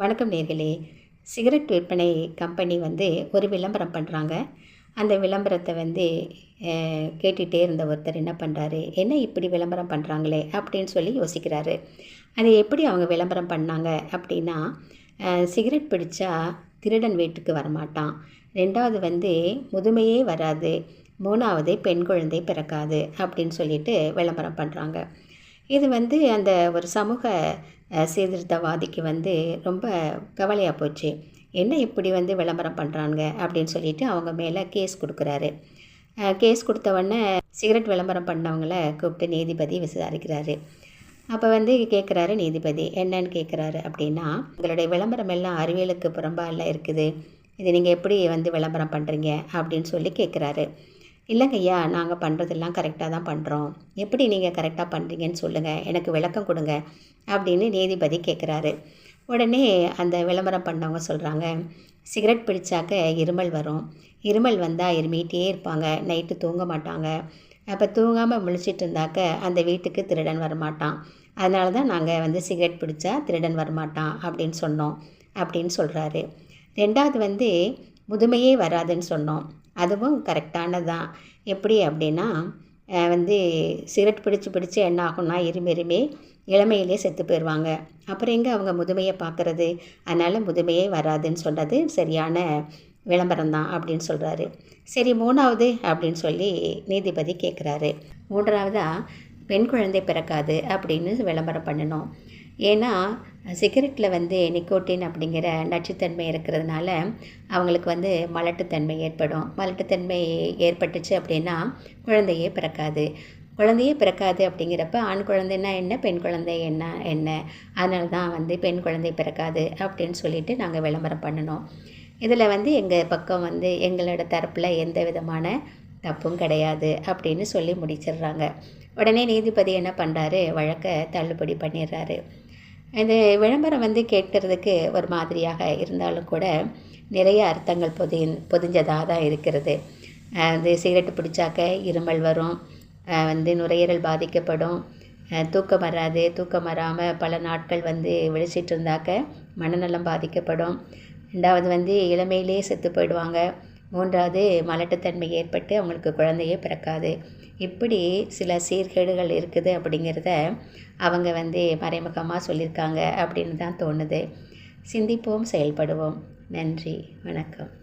வணக்கம் நேர்களே. சிகரெட் விற்பனை கம்பெனி வந்து ஒரு விளம்பரம் பண்ணுறாங்க அந்த விளம்பரத்தை வந்து கேட்டுகிட்டே இருந்த ஒருத்தர் என்ன பண்ணுறாரு என்ன இப்படி விளம்பரம் பண்ணுறாங்களே அப்படின்னு சொல்லி யோசிக்கிறாரு. அதை எப்படி அவங்க விளம்பரம் பண்ணாங்க? அப்படின்னா சிகரெட் பிடிச்சா திருடன் வீட்டுக்கு வரமாட்டான். ரெண்டாவது வந்து முதுமையே வராது. மூணாவது பெண் குழந்தை பிறக்காது அப்படின்னு சொல்லிட்டு விளம்பரம் பண்ணுறாங்க இது வந்து அந்த ஒரு சமூக சீர்திருத்தவாதிக்கு வந்து ரொம்ப கவலையாக போச்சு. என்ன இப்படி வந்து விளம்பரம் பண்ணுறாங்க அப்படின்னு சொல்லிட்டு அவங்க மேலே கேஸ் கொடுக்குறாரு. கேஸ் கொடுத்தவொடனே சிகரெட் விளம்பரம் பண்ணவங்கள கூப்பிட்டு நீதிபதி விசாரிக்கிறாரு. அப்போ வந்து கேட்குறாரு நீதிபதி. என்னன்னு கேட்குறாரு அப்படின்னா உங்களுடைய விளம்பரம் எல்லாம் அறிவியலுக்கு புறம்பால இருக்குது. இது நீங்கள் எப்படி வந்து விளம்பரம் பண்ணுறீங்க அப்படின்னு சொல்லி கேட்குறாரு இல்லைங்க ஐயா நாங்கள் பண்ணுறதெல்லாம் கரெக்டாக தான் பண்ணுறோம் எப்படி நீங்கள் கரெக்டாக பண்ணுறீங்கன்னு சொல்லுங்கள் எனக்கு விளக்கம் கொடுங்க அப்படின்னு நீதிபதி கேட்குறாரு உடனே அந்த விளம்பரம் பண்ணவங்க சொல்கிறாங்க சிகரெட் பிடிச்சாக்க இருமல் வரும். இருமல் வந்தால் இருமிகிட்டே இருப்பாங்க. நைட்டு தூங்க மாட்டாங்க. அப்போ தூங்காமல் முழிச்சிட்டு இருந்தாக்க அந்த வீட்டுக்கு திருடன் வரமாட்டான். அதனால தான் நாங்கள் வந்து சிகரெட் பிடிச்சா திருடன் வரமாட்டான் அப்படின்னு சொன்னோம். அப்படின்னு சொல்கிறாரு ரெண்டாவது வந்து முதுமையே வராதுன்னு சொன்னோம். அதுவும் கரெக்டானது? தான் எப்படி அப்படின்னா வந்து சிகரெட் பிடிச்சி பிடிச்சி என்ன ஆகும்னா இருமி இருமி இளமையிலே செத்து போயிடுவாங்க அப்புறம் எங்கே அவங்க முதுமையை பார்க்குறது? அதனால் முதுமையே வராதுன்னு சொல்கிறது சரியான விளம்பரம் தான் அப்படின்னு சொல்கிறாரு சரி மூணாவது அப்படின்னு சொல்லி நீதிபதி கேட்குறாரு மூன்றாவதாக பெண் குழந்தை பிறக்காது அப்படின்னு விளம்பரம் பண்ணணும். ஏன்னா சிகரெட்டில் வந்து நிக்கோட்டின் அப்படிங்கிற நச்சுத்தன்மை இருக்கிறதுனால அவங்களுக்கு வந்து மலட்டுத்தன்மை ஏற்படும். மலட்டுத்தன்மை ஏற்பட்டுச்சு அப்படின்னா குழந்தையே பிறக்காது. குழந்தையே பிறக்காது அப்படிங்கிறப்ப ஆண் குழந்தைன்னா என்ன பெண் குழந்தை என்ன என்ன? அதனால தான் வந்து பெண் குழந்தை பிறக்காது அப்படின்னு சொல்லிட்டு நாங்கள் விளம்பரம் பண்ணணும். இதில் வந்து எங்கள் பக்கம் வந்து எங்களோட தரப்பில் எந்த விதமான தப்பும் கிடையாது அப்படின்னு சொல்லி முடிச்சிடுறாங்க. உடனே நீதிபதி என்ன பண்ணுறாரு வழக்கை தள்ளுபடி பண்ணிடுறாரு. இந்த விளம்பரம் வந்து கேட்கறதுக்கு ஒரு மாதிரியாக இருந்தாலும் கூட நிறைய அர்த்தங்கள் பொதி பொதிஞ்சதாக தான் இருக்கிறது. வந்து சிகரெட்டு பிடிச்சாக்க இருமல் வரும் வந்து நுரையீரல் பாதிக்கப்படும் தூக்கம் வராது தூக்கம் வராமல் பல நாட்கள் வந்து விழிச்சிட்டு இருந்தாக்க மனநலம் பாதிக்கப்படும். ரெண்டாவது வந்து இளமையிலே செத்து போயிடுவாங்க. மூன்றாவது மலட்டுத்தன்மை ஏற்பட்டு அவங்களுக்கு குழந்தையே பிறக்காது. இப்படி சில சீர்கேடுகள் இருக்குது அப்படிங்கிறத அவங்க வந்து மறைமுகமாக சொல்லியிருக்காங்க அப்படின்னு தான் தோணுது. சிந்திப்போம் செயல்படுவோம். நன்றி வணக்கம்.